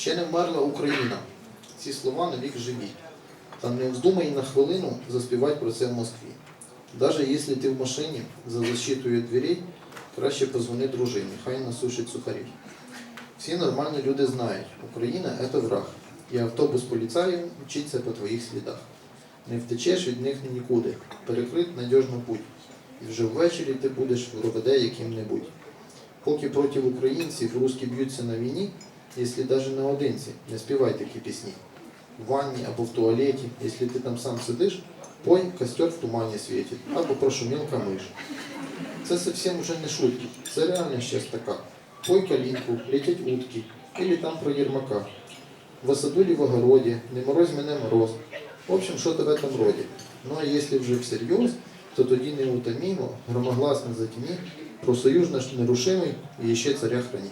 Ще не вмерла Україна. Ці слова навік живі. Та не вздумай на хвилину заспівати про це в Москві. Даже якщо ти в машині за защитою дверей, краще позвони дружині, хай насушить сухарів. Всі нормальні люди знають, Україна це враг. І автобус поліцаїв мчиться по твоїх слідах. Не втечеш від них нікуди, перекрит надіжно путь. І вже ввечері ти будеш в РОВД яким-небудь. Поки проти українців русські б'ються на війні, якщо навіть наодинці, не співай такі пісні. В ванні або в туалеті, якщо ти там сам сидиш, пой костер в тумані світить, або прошумів камиш. Це зовсім вже не шутки, це реальність щас така. Пой калинку, летять утки, или там про Єрмака. В осаду ли в огороде, не морозь мене мороз. В общем, что-то в этом роде. Ну а если вже всерйоз, то тоді неутомимо, громогласно затяни, про союз наш нерушимий і ще царя храні.